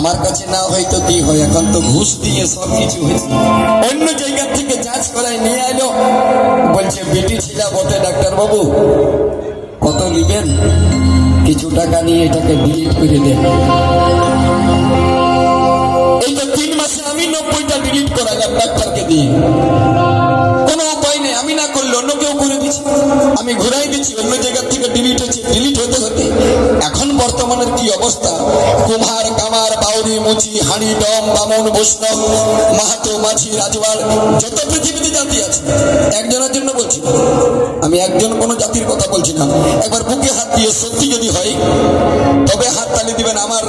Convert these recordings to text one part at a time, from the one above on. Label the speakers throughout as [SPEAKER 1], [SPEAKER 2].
[SPEAKER 1] আমার কাছে না হয়তো কি হয়? এখন তো ঘুষ দিয়ে সব কিছু হয়েছে। অন্য জায়গা থেকে যাচ করাই নিয়ে এলো বলছে, বেটি ছিল, বটে ডাক্তার বাবু কত নিবেন? কিছু টাকা নিয়ে এটাকে ডিলিট করে দেন। এই তো তিন মাসে আমি নব্বইটা ডিলিট করালাম ডাক্তারকে দিয়ে। কোনো উপায় নেই। আমি না করলে অন্য কেউ আমি ঘুরাই দিচ্ছি, অন্য জায়গা থেকে ডিলিট হচ্ছে ডিলিট হতে হতে। এখন বর্তমানের কি অবস্থা? কুমার কামার, বাউরি, মুচি, হাড়ি, ডম, বামন, বৈষ্ণব, মাহাতো, মাঝি রাজওয়াড় যত পৃথিবীতে জাতি আছে, একজনের জন্য বলছি আমি একজন কোনো জাতির কথা বলছি না। একবার বুকে হাত দিয়ে সত্যি যদি হয়, তবে হাত তালি দিবেন আমার।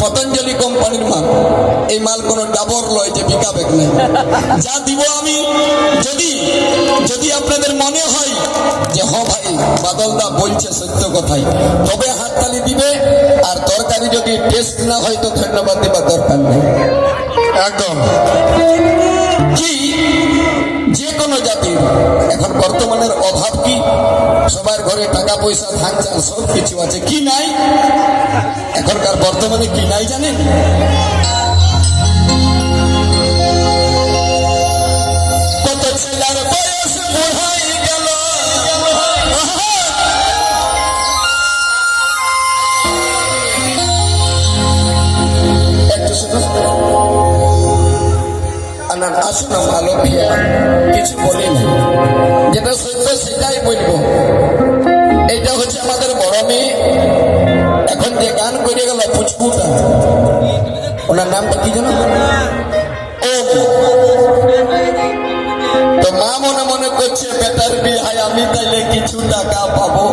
[SPEAKER 1] পতঞ্জলি কোম্পানির মাল। এই মাল কোনো ডাবর লয় যে বিকাবেক নেই যা দিব আমি। যদি যদি আপনাদের মনে হয় যে হ ভাই বাদলদা বলছে সত্য কথাই। তবে হাততালি দিবে আর তরকারি যদি টেস্ট না হয় তো ধন্যবাদ দেবার দরকার নেই।
[SPEAKER 2] একদম।
[SPEAKER 1] কি? যে কোনো জাতির এখন বর্তমানের অভাব কি? সবার ঘরে টাকা, পয়সা, ধান, চাল সব কিছু আছে, কি নাই? এখনকার বর্তমানে কি নাই জানেন? আসুন না ভালো খেয়ে কিছু বলিনি যেটা সত্য সেটাই বলব। এইটা হচ্ছে আমাদের বড় মেয়ে এখন যে গান করে গেল পুচপুটা ওনার নামটা কি জানো তো মা মনে মনে করছে, বেটার বিহায়, আমি তাইলে কিছু টাকা পাবো।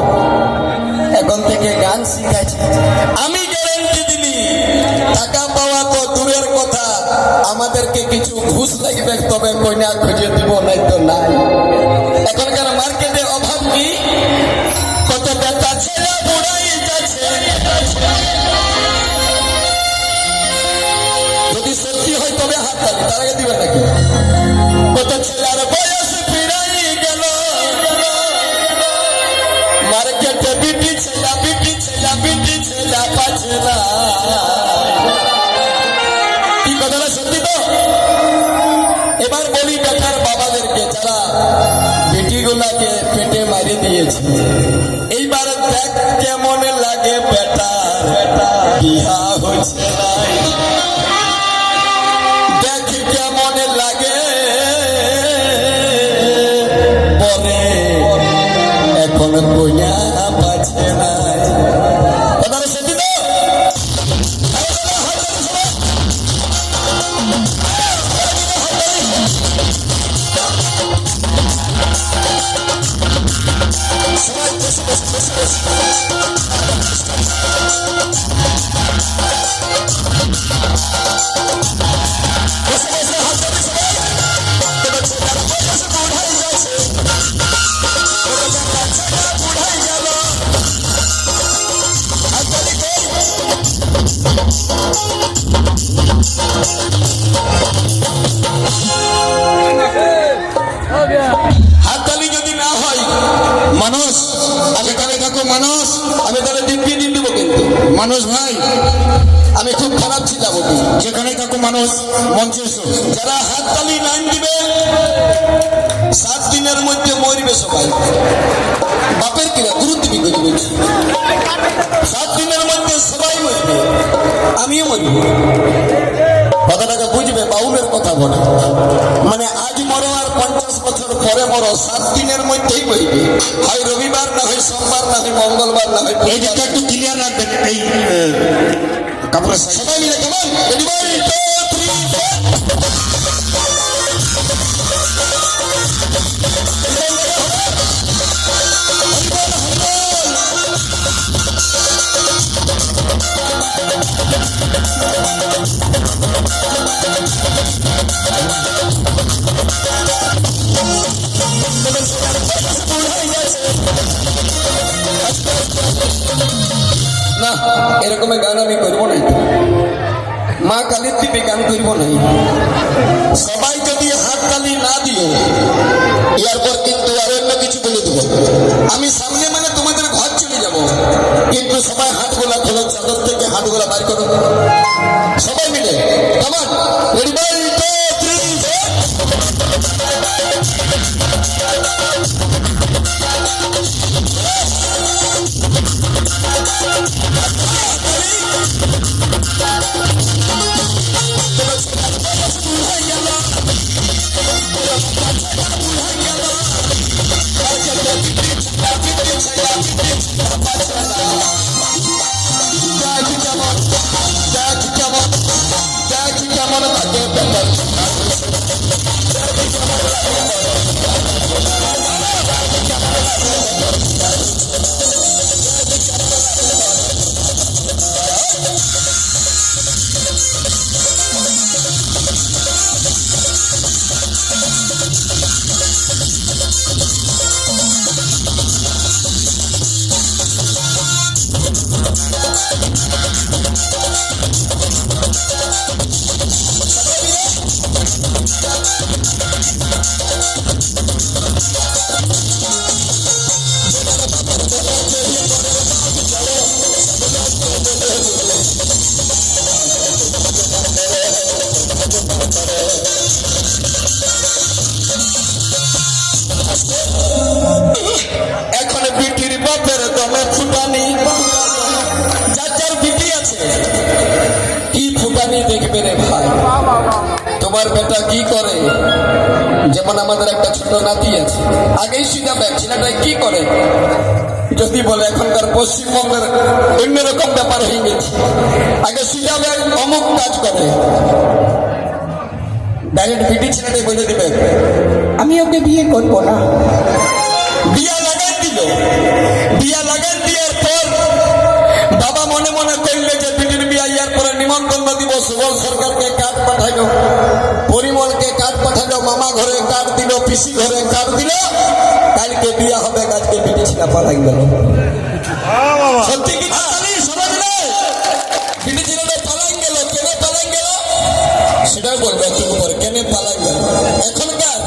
[SPEAKER 1] এখন থেকে গান শিখাইছে কইনা, খুঁজে দিব নাই তো নাই। এখনকার মার্কেটে অভাব কি? কত বেটা ছেলে, বুড়াই যাচ্ছে। যদি সত্যি হয় তবে হাত তালি, তার আগে দিবেন নাকি? বেটিগুলাকে পেটে মারি দিয়েছে। এইবার দেখ কেমন লাগে বেটা বেটা। বিহা হয়েছে আমি তাহলে দিব্যি দিন দেবো কিন্তু।
[SPEAKER 2] মানুষ ভাই
[SPEAKER 1] আমি খুব খারাপ ছিলাম
[SPEAKER 2] যেখানে থাকো মানুষ মঞ্চে
[SPEAKER 1] যারা হাততালি লাইন দিবে সাত দিনের মধ্যে মরবে সবাই। বাপের কিনা গুরুত্ব করে বলছি? সাত দিনের মধ্যে সবাই মরবে আমিও মরব। কথাটাকে বুঝবে বাউলের কথা বলে। মানে আজ মরো আর পঞ্চাশ বছর পরে মরো সাত দিনের মধ্যেই মরবে। হয় রবিবার না হয় সোমবার না হয় মঙ্গলবার না হয়
[SPEAKER 2] এই দিকটা একটু ক্লিয়ার রাখবেন এই কাপড়ের
[SPEAKER 1] সবাই মিলে কেমন রেডি ওয়ান এরকমের গান আমি করব না মা কালীর দিবে গান করব না সবাই যদি হাত কালি না দিও এরপর কিন্তু আর অন্য কিছু বলে দেবো। আমি সামনে মানে তোমাদের ঘর চলে যাব। কিন্তু সবাই হাতগুলা খোলো, চাদর থেকে হাতগুলা বার করো। সবাই মিলে কমান টু থ্রি দেখ কেমন দেখবে রে ভাই তোমার বেটা কি করে? যেমন আমাদের একটা ছোট নাতি আছে। আগেই শিখাবে ছেলেটা কি করে? যদি বলে এখনকার পশ্চিমবঙ্গের অন্যরকম ব্যাপার হয়ে গেছে। আগে শিখাবে অমুক কাজ করে। ডাইরেক্ট বিটি ছেলেটাই বলে দিবে। আমি ওকে বিয়ে করব না। বিয়া লাগাই দিল। বিয়া লাগাই পর বাবা মনে মনে করলে যে বিটির বিয়া ইয়ার পরে নিমন্ত্রণ দিব, সুবল সরকারকে কার্ড পাঠাইল পরিমলকে কার্ড পাঠাইল মামা ঘরে কার্ড দিল, পিসি ঘরে কার্ড দিল। কালকে বিয়া হবে আজকে বিটি ছিলা পালাই গেল। সত্যি কি সেটাও বলবে একটু পরে কেন পালাই গেল? এখনকার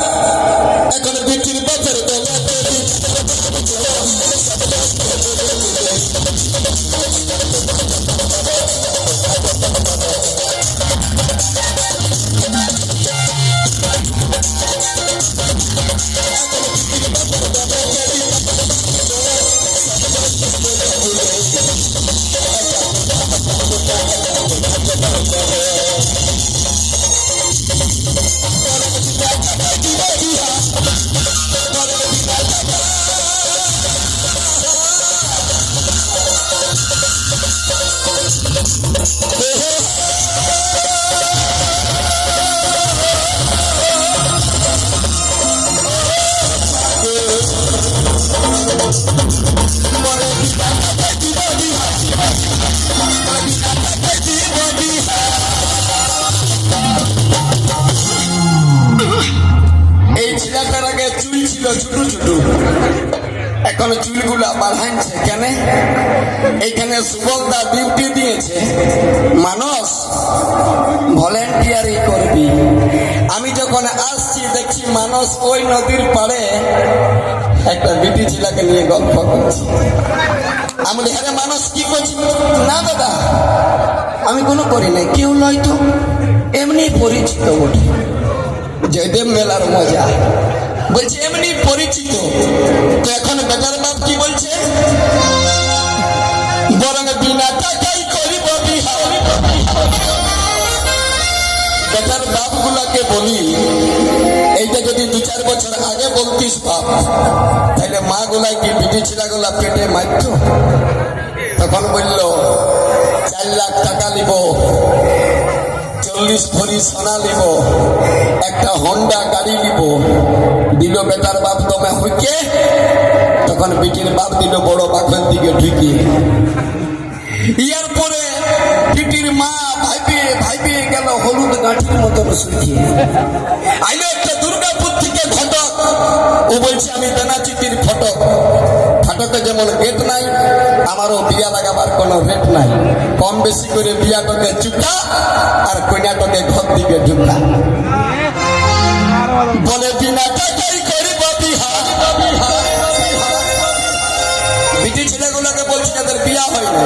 [SPEAKER 1] এখন বিটির বাপের ছোট ছোট এখন চুলগুলা বাড়াইছে কেন? এইখানে সুবলদা ডিউটি দিয়েছে। মানুষ ভলেন্টিয়ারি করবি। আমি যখন আসছি দেখছি মানুষ ওই নদীর পাড়ে একটা বিটি ছেলেকে নিয়ে গল্প করছে। আমি বলি, হ্যাঁ মানুষ কি করছি না দাদা আমি কোনো করি নাই। কেউ নয় তো। এমনি পরিচিত বটে। জয়দেব মেলার মজা বলছে, এমনি পরিচিত। তো এখন বেটার বাপ কি বলছে? বরং বিনা টাকাই করিব বেটার বাপ গুলাকে বলি, এইটা যদি দু চার বছর আগে বলতিস বাপ তাহলে মা গুলাই কি বিটি ছিলা গুলা পেটে মারত? তখন বলল, চার লাখ টাকা নিব। চল্লিশ ভরি সোনা নিব। একটা হন্ডা গাড়ি নিব। দিল বেটার বাপ দমে হইকে। তখন বিটির বাপ দিল বড় বাপের দিকে ঢুকি। ইয়ার পরে বিটির মা ভাইবে ভাইবে গেল হলুদ গাঁঠির মতন শুকিয়ে আইলো একটা দুর্গাপুর থেকে ঘটক। ও বলছে, আমি বেনাচিতির ফটক। ফটকে যেমন গেট নাই, আমারও বিয়া লাগাবার কোনো রেট নাই। কম বেশি করে বিয়াটাকে চুকা আর কইনাটাকে ঘর দিকে ঢুকা। বলে বিনা বিটি ছেলেগুলোকে বলছি, যাদের বিয়া হয় না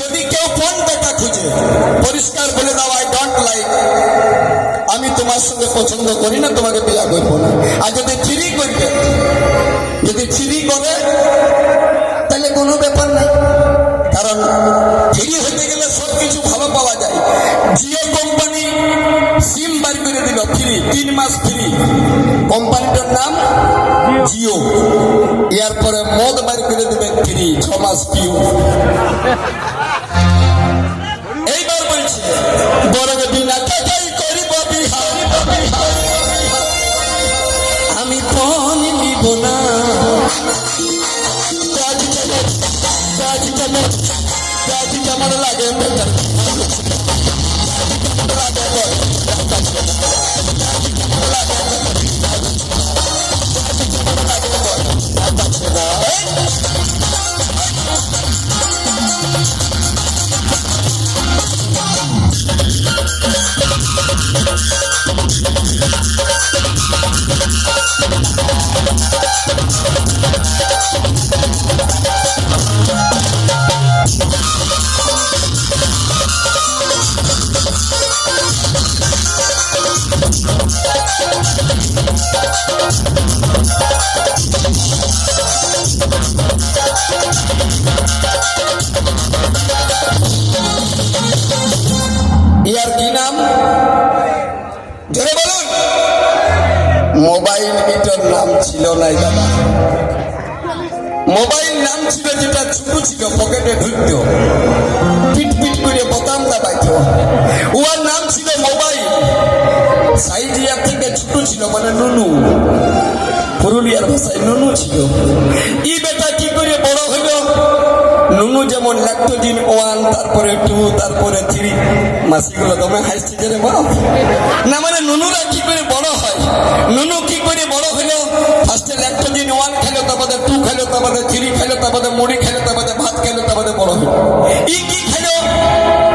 [SPEAKER 1] যদি কেউ কোন টাকা খুঁজে, পরিষ্কার বলে দাও আই পছন্দ করি না, তোমাকে বিয়া করব না। আর যদি চিরি করবে যদি চিরি করে তাহলে কোনো ব্যাপার নাই। কারণ ফ্রি হতে গেলে সব কিছু ভালো পাওয়া যায়। জিও কোম্পানি সিম বার করে দিল ফ্রি, তিন মাস ফ্রি। কোম্পানিটার নাম জিও। এরপরে মদ বার করে দেবে ফ্রি, ছ মাস পিউ। এইবার বলছি, বড় করিব আমি ফোন নিব না। কাজ চলে কাজ কেমন লাগে পুরুলিয়ার ভাষায় নুনু ছিল। ই বেটা কি করে বড় হইল নুনু যেমন ল্যাক্টোজিন ওয়ান, তারপরে টু, তারপরে থ্রি, মাসিগুলো দমে হাসছে যে রে বাপ। না মানে নুনুরা কি করে বড় হয়? নুনু কি করে বড় হইল ফার্স্টে ল্যাক্টোজিন ওয়ান খেলো, তারপরে টু খেলো, তারপরে থ্রি খেলো, তারপরে মুড়ি খেলো, তারপরে ভাত খেলো, তারপরে বড় হইল ই কি খেলো?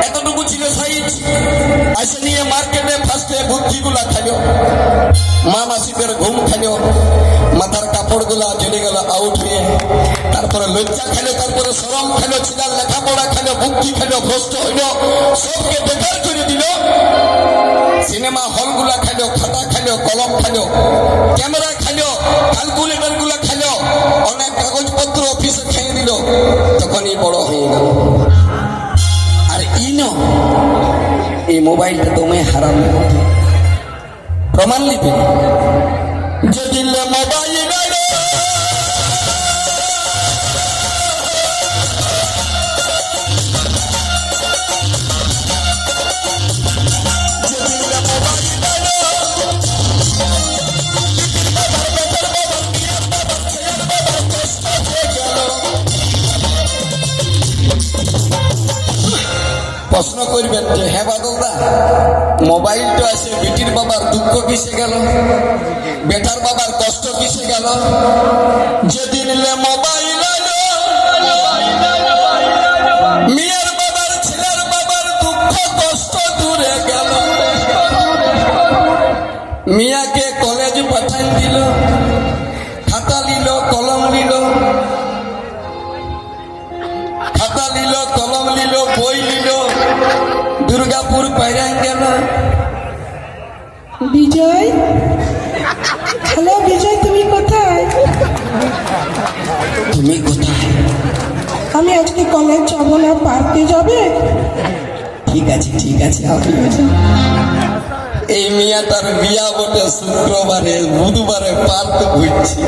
[SPEAKER 1] এতটুকু ছিল সাইজ আসে নিয়ে মার্কেটে ফার্স্টে বুদ্ধিগুলা খেলো। মা মাসিদের ঘুম খেলো। মাথার কাপড়গুলা চলে গেল আউট হয়ে। তারপরে লজ্জা খেলো, তারপরে সরম খেলো ছিলার লেখাপড়া খেলো বুদ্ধি খেলো ভ্রষ্ট হইল, সবকে বেকার করে দিল। সিনেমা হলগুলা খেলো খাতা খেলো কলম খেলো ক্যামেরা খেলো ক্যালকুলেটরগুলা খেলো অনেক কাগজপত্র অফিসে খেয়ে দিল, তখনই বড় হয়ে গেল। আর ইন এই মোবাইলটা তোমায় হারাম প্রমাণ নিতে যদি মোবাইল দুঃখ কিসে গেল? বেটার বাবার কষ্ট কিসে গেল? যেদিন মোবাইল মেয়ের বাবার, ছেলের বাবার দুঃখ, কষ্ট দূরে গেল। মিয়াকে কলেজ পাঠান দিল, খাতা নিল, কলম নিল। খাতা নিল, কলম নিল, বই নিল। দুর্গাপুর বাইরে গেল
[SPEAKER 3] বিজয়? হ্যালো বিজয় তুমি কোথায়?
[SPEAKER 1] তুমি কোথায়?
[SPEAKER 3] আমি আজকে কলেজ যাব না পার্কে যাবে?
[SPEAKER 1] ঠিক আছে ঠিক আছে এই মিয়া তার বিয়া বটে শুক্রবারে বুধবারে পার্ক ঘুরছি।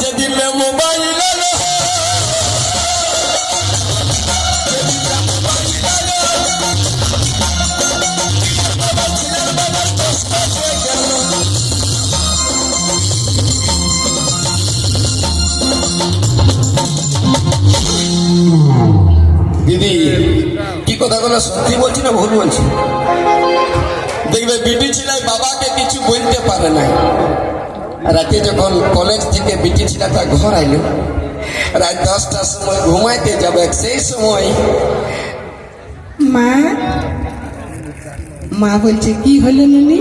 [SPEAKER 1] যেদিন মোবাইল কি সত্যি বলছি না ভুল বলছি? দেখবে বিটি ছিলাই বাবাকে কিছু বলতে পারে না। রাতে যখন কলেজ থেকে বিটি ছিলাটা ঘর আইলো। রাত দশটার সময় ঘুমাইতে যাবে সেই সময়
[SPEAKER 3] মা মা বলছে কি হলো নুনি?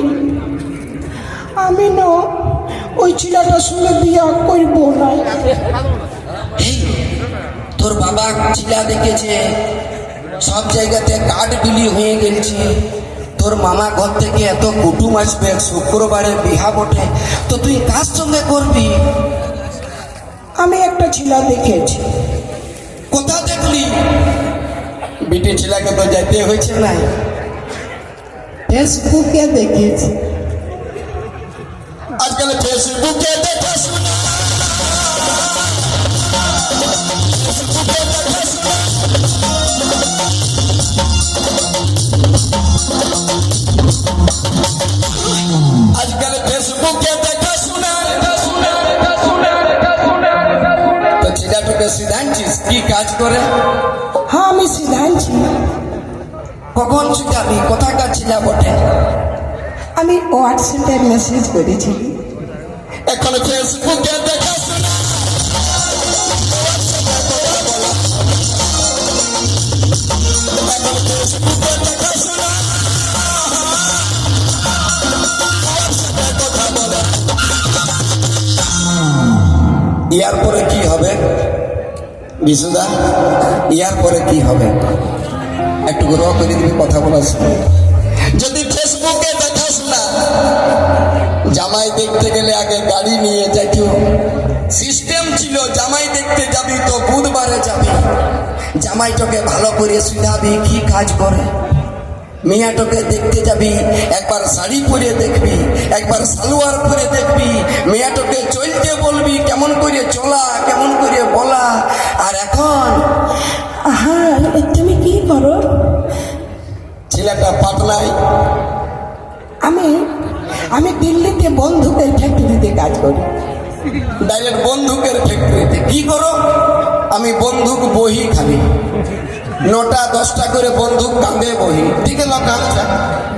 [SPEAKER 3] আমি না ওই ছেলেটার সঙ্গে বিয়া করব না।
[SPEAKER 1] তোর বাবা চিলা দেখেছে সব জায়গাতে কাঠ বিলি হয়ে গেছে। তোর মামা ঘর থেকে এত কুটুম আসবে শুক্রবারে বিহা বটে। তো তুই কার সঙ্গে করবি?
[SPEAKER 3] আমি একটা ছিলা দেখেছি।
[SPEAKER 1] কোথা দেখলি? বিটি ছেলেকে তো যেতে হয়েছে না।
[SPEAKER 3] ফেসবুকে দেখেছি।
[SPEAKER 1] আজকাল ফেসবুকে দেখা শোনা। ফেসবুকে দেখা শোনা। আজকাল ফেসবুকে দেখা শোনা তো ছেলেটাকে সিদ্ধান্তিস কি কাজ করে?
[SPEAKER 3] হ্যাঁ আমি সিদ্ধান্তি
[SPEAKER 1] কখন কোথাকার ছিল বটে
[SPEAKER 3] আমি হোয়াটসঅ্যাপে মেসেজ করেছি
[SPEAKER 1] এখন ফেসবুকে দেখা শোনা। ইয়ার পরে কি হবে? বিশুদা ইয়ার পরে কি হবে? একটু র করে দিবি, কথা বলার সময়। যদি ফেসবুকে দেখাস না, জামাই দেখতে গেলে আগে গাড়ি নিয়ে যাইত সিস্টেম ছিল জামাইটাকে ভালো করে শুনাবি কি কাজ করে? মেয়াটোকে দেখতে যাবি একবার শাড়ি পরে দেখবি একবার সালোয়ার পরে দেখবি। মেয়াটোকে চলতে বলবি কেমন করে চলা কেমন করে বলা। আর এখন
[SPEAKER 3] হ্যাঁ তুমি কি করো?
[SPEAKER 1] ছেলেটা পাটনায়
[SPEAKER 3] আমি আমি দিল্লিতে বন্ধুকের ফ্যাক্টরিতে কাজ করি।
[SPEAKER 1] ডাইরেক্ট বন্দুকের ফ্যাক্টরিতে কি করো? আমি বন্দুক বহি খালি। নটা দশটা করে বন্দুক কাঁদে বহি। ঠিক কাঁদটা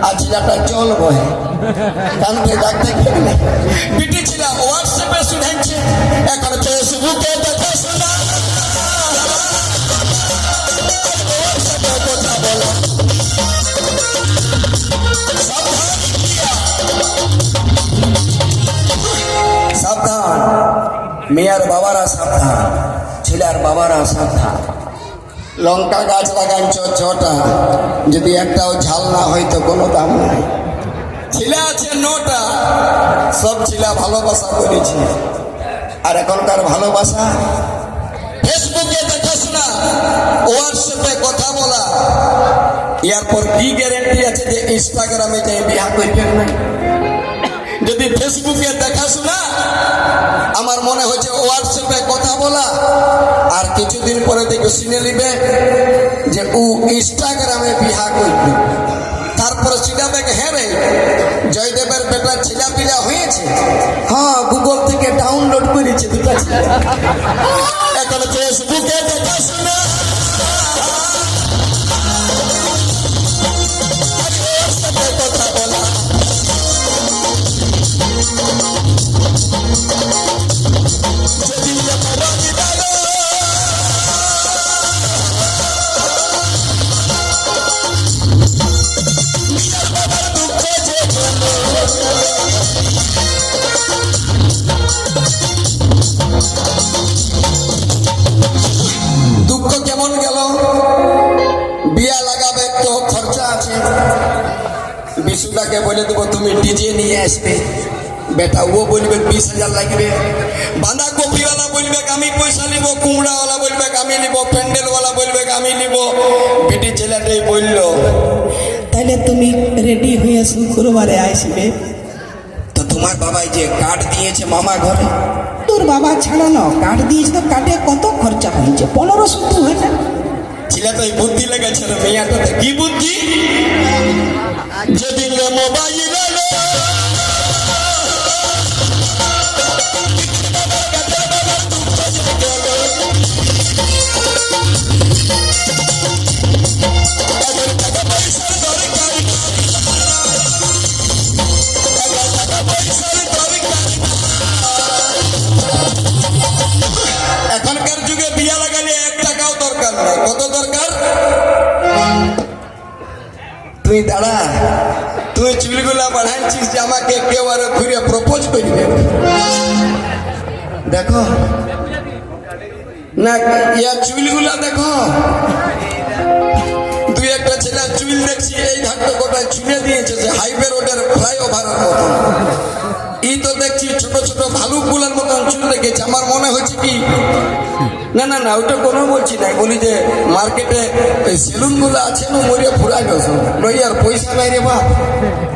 [SPEAKER 1] আর ছেলেটা চল বহে। কাঁদতে ডাকতে পিটি ছিল হোয়াটসঅ্যাপে শুনেছে। এখন ফেসবুকে দেখে সাবধান। মেয়ার বাবারা সাবধান। ছেলের বাবারা সাবধান। লঙ্কা গাছ লাগাইছ ছটা। যদি একটাও ঝাল না হয় তো কোনো দাম নাই। ছেলে আছে নটা। সব ছিলা ভালোবাসা করেছে। আর এখনকার ভালোবাসা? ফেসবুকে দেখাশোনা হোয়াটসঅ্যাপে কথা বলা। এরপর কি গ্যারেন্টি আছে যে ইনস্টাগ্রামে যাই বিয়া করবেন না? যদি ফেসবুকে দেখাশোনা আমার মনে হচ্ছে হোয়াটসঅ্যাপে কথা বলা। আর কিছুদিন পরে দেখে শুনে নিবে যে ও ইনস্টাগ্রামে বিহা করবে। তারপরে চিনাবে হ্যাঁ জয়দেবের বেটার ছেলা পিলা হয়েছে। হ্যাঁ গুগল থেকে ডাউনলোড করেছে দুটা এখন ফেসবুকে দেখাশোনা যদি বেটা ও বলবে বিশ হাজার লাগবে। বাঁধা কপিওয়ালা বলবে আমি পয়সা নিব কুমড়াওয়ালা বলবে আমি নিব প্যান্ডেলওয়ালা বলবে আমি নিব। বেটি ছেলেটাই বলল
[SPEAKER 3] তাহলে তুমি রেডি হয়ে শুক্রবারে আসবে।
[SPEAKER 1] তো তোমার বাবাই যে কার্ড দিয়েছে মামা ঘরে?
[SPEAKER 3] তোর বাবা ছাড়া ছাড়ানো কাঠ দিয়েছে তো কাঠে কত খরচা হয়েছে? পনেরো সত্তর হাজার
[SPEAKER 1] ছেলে তো বুদ্ধি লেগেছে মেয়াটাতে। কি বুদ্ধি? যেদিন মোবাইল স্কুলগুলো বাড়াইছিস যে আমাকে কেউ আরও ঘুরে প্রপোজ করবে। দেখো। না ইয়া চুলগুলা দেখো। দুই একটা ছেলে চুল দেখছি, এই ধাক্কা কোথায় চুলে দিয়েছে যে হাইওয়ে রোডের ফ্লাইওভারের মতো। এই তো দেখছি ছোট ছোট ভালুকগুলোর মতন চুল রেখেছে আমার মনে হচ্ছে কি না না না ওটা কোনো বলছি না। বলি যে মার্কেটে এই সেলুনগুলো আছে না মরিয়া ফুরাই গেছে নই আর পয়সা নাই রে বা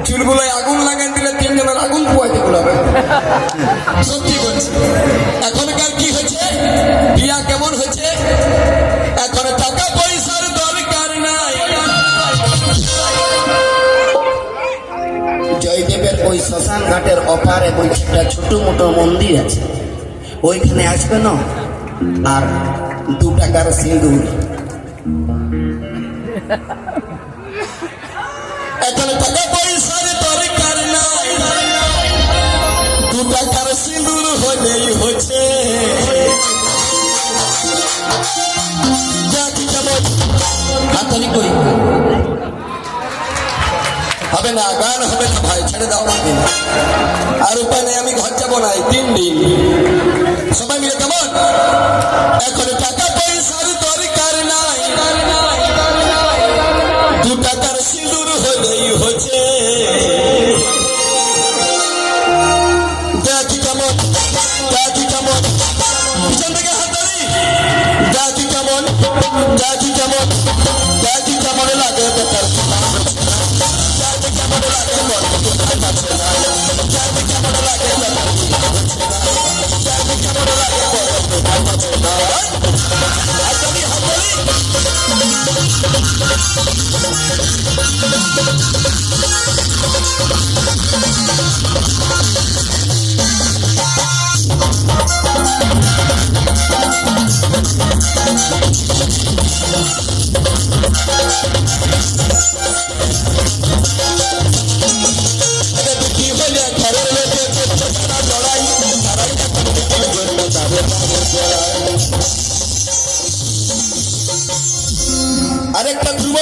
[SPEAKER 1] চুলগুলোয় আগুন লাগাই দিলে তিনজনের আগুন পোয়াতে গুলাবে সত্যি বলছি। এখনকার কি হয়েছে? বিয়া কেমন হয়েছে? এখন টাকা পয়সার দরকার নাই।
[SPEAKER 2] জয়দেবের ওই শ্মশান ঘাটের অপারে ওই একটা ছোট মোটো মন্দির আছে। ওইখানে আসবে না? আর দু টাকার সিঁদুর।
[SPEAKER 1] এখন টাকা পয়সার দরকার নাই। দু টাকার সিঁদুর হলেই হবে না, গান হবে না ভাই, ছেড়ে দাও আর উপায় নেই, আমি ঘর যাব না তিন দিন। সবাই মিলে কেমন এখন টাকা পয়সার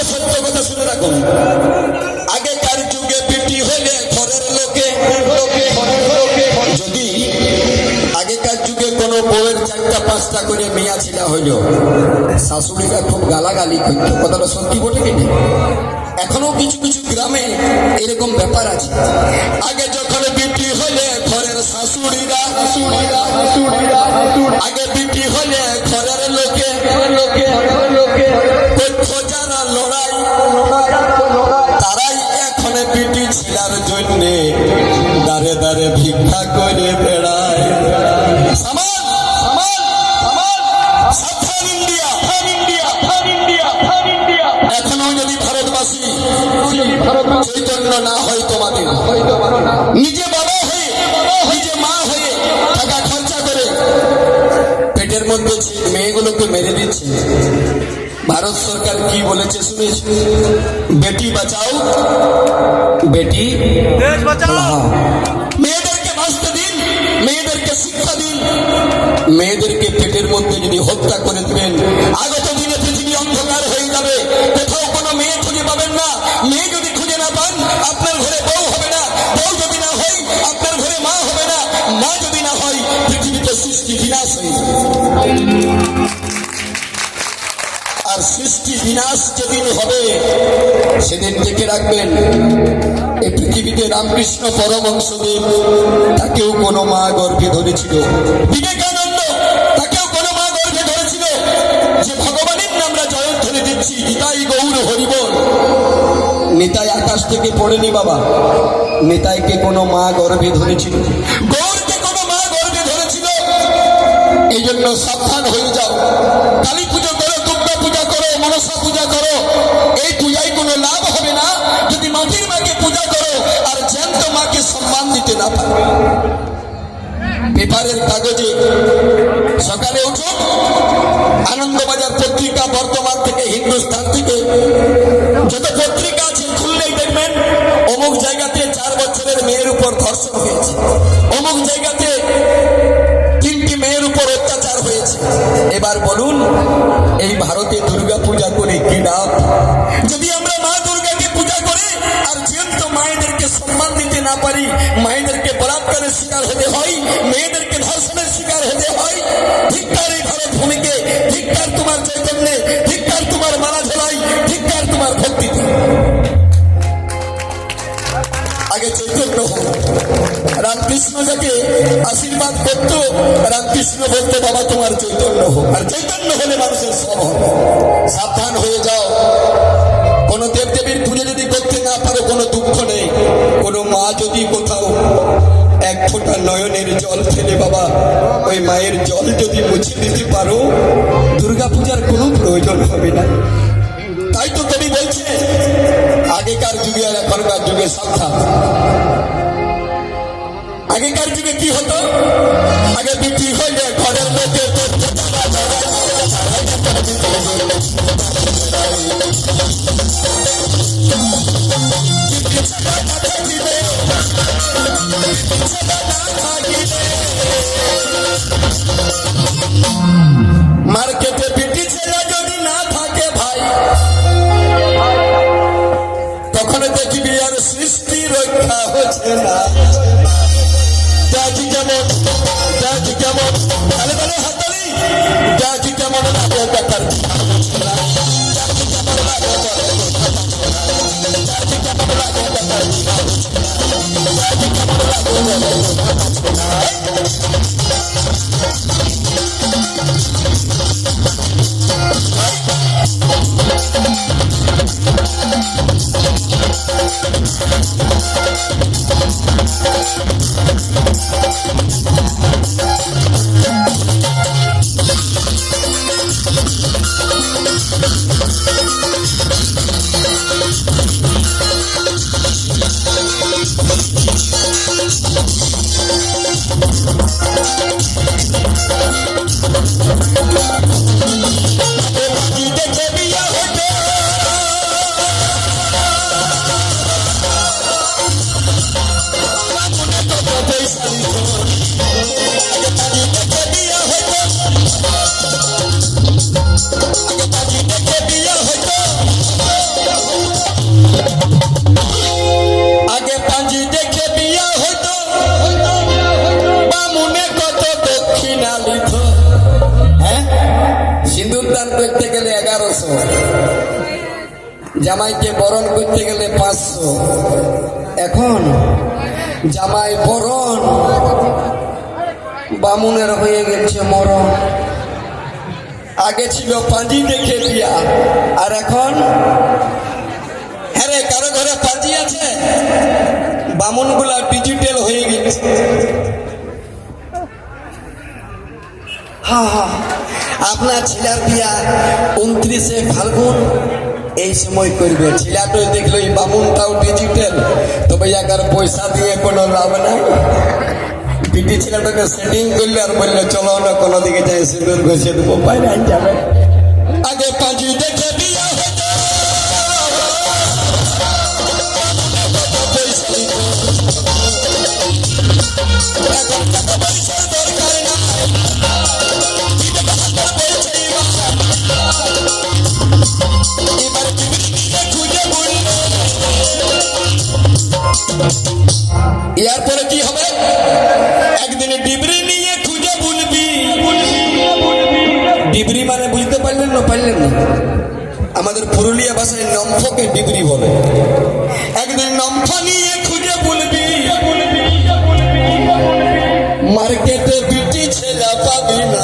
[SPEAKER 1] সত্য কথা শুনে রাখুন আগেকার যুগে বিটি হলে ঘরের লোকে যদি আগেকার যুগে কোনো বউয়ের চারটা, পাঁচটা করে মেয়া ছেলা হইল, শাশুড়িরা খুব গালাগালি করত। কথাটা সত্যি বটে কিনা এখনও কিছু কিছু গ্রামে এরকম ব্যাপার আছে। আগে যখন বিটি হলে ঘরের শাশুড়িরা আগে বিটি হলে ঘরের লোকে লড়াই, তারাই এখন বিটি ছিলার জন্যে দাঁড়ে দাঁড়ে ভিক্ষা করে বেড়ায়। এখনও যদি ভারতবাসী চৈতন্য না হয় তোমাদের, নিজে বাবা হয়ে, নিজে মা হয়ে মেয়েগুলোকে মেরে দিচ্ছে। ভারত সরকার কি বলেছে শুনেছি? বেটি বাঁচাও। বেটি মেয়েদেরকে বাঁচতে দিন মেয়েদেরকে শিক্ষা দিন। মেয়েদেরকে পেটের মধ্যে যদি হত্যা করে দেবেন আগত দিনে বিনাশ হয়ে যাবে। আর সৃষ্টি বিনাশ যেদিন হবে, সেদিন দেখে রাখবেন। এই পৃথিবীতে রামকৃষ্ণ পরমহংসদেব, তাকেও কোনো মা গর্ভে ধরেছিল। বিবেকানন্দ, তাকেও কোনো মা গর্ভে ধরেছিল। যে ভগবানের আমরা নামরা জয়ধ্বনি দিচ্ছি, নিতাই গৌর হরিবল। নিতাই আকাশ থেকে পড়েনি বাবা। নিতাইকে কোনো মা গর্ভে ধরেছিল। গৌরকে কোনো মা গর্ভে ধরেছিল এই জন্য সাবধান হয়ে যাও। কালী পুজো করো, দুর্গা পূজা করো, মনসা পূজা করো। এই পূজায় কোনো লাভ হবে না। যদি মাটির মাকে পূজা করো, আর জ্যান্ত মাকে সম্মান দিতে না পারো। পেপারের কাগজে সকালে উঠুন আনন্দবাজার পত্রিকা বর্তমান থেকে হিন্দুস্তান থেকে। যত পত্রিকা আছে, খুললেই দেখবেন অমুক জায়গাতে চার বছরের মেয়ের উপর ধর্ষণ হয়েছে। অমুক জায়গাতে এই ভারতে দুর্গা পূজা করে কি লাভ? যদি আমরা মা দুর্গাকে পূজা করে, আর জীবন্ত মায়েদেরকে সম্মান দিতে না পারি, মায়েদেরকে বলাৎকারের শিকার হতে হয়, মেয়েদেরকে ধর্ষণের শিকার হতে হয় ধিক্কার এই ভারত ভূমিকে ধিক্কার তোমার চৈতন্যে রামকৃষ্ণ যাকে আশীর্বাদ করতো, রামকৃষ্ণ বলতো, বাবা, তোমার চৈতন্য হোক। আর চৈতন্য হলে মানুষের সব হবে। সাবধান হয়ে যাও। কোন দেবদেবীর পুজো যদি করতে না পারো, কোনো দুঃখ নেই। কোনো মা যদি কোথাও এক ফোঁটা নয়নের জল ফেলে, বাবা, ওই মায়ের জল যদি মুছে দিতে পারো দুর্গা পূজার কোনো প্রয়োজন হবে না। তাই তো কবি বলছে আগেকার যুগে আর এখনকার যুগে সাবধান আগেকার যুগে কি হতো? আগে বিক্রি হইলে ঘরের মধ্যে সৃষ্টি রক্ষা হচ্ছে না। কেমন? জাজি কেমন? তাহলে তাহলে হাতালি জাজি কেমন লাগে দেখার দেখে আগে ছিল পাঁজি, দেখে বিয়া আর এখন? হ্যাঁ কারও ঘরে পাঁজি আছে? বামুনগুলা ডিজিটাল হয়ে গেছে। আপনার ছেলের বিয়া উনত্রিশে ফাল্গুন, এই সময় করবে। ছেলেটা দেখল এই বামুনটাও ডিজিটাল তবে একার পয়সা দিয়ে কোনো লাভ নাই। পিটি ছেলেটাকে সেটিং করলে আর বললে, চলো না কোনো দিকে যাই, সিঁদুর ঘষে দেবো বাইরে যাবে। আগে পাঁচি দেখে বিয়া হতো। এরপরে কি হবে? একদিন ডিবরি নিয়ে খুঁজে বলবি। ডিবরি মানে বুঝতে পারলেন না পারলেন না? আমাদের পুরুলিয়া ভাষায় নম্ফকে ডিবরি বলে। একদিন নম্ফ নিয়ে খুঁজে বলবি। মার্কেটে বিটি ছেলে পাবি না।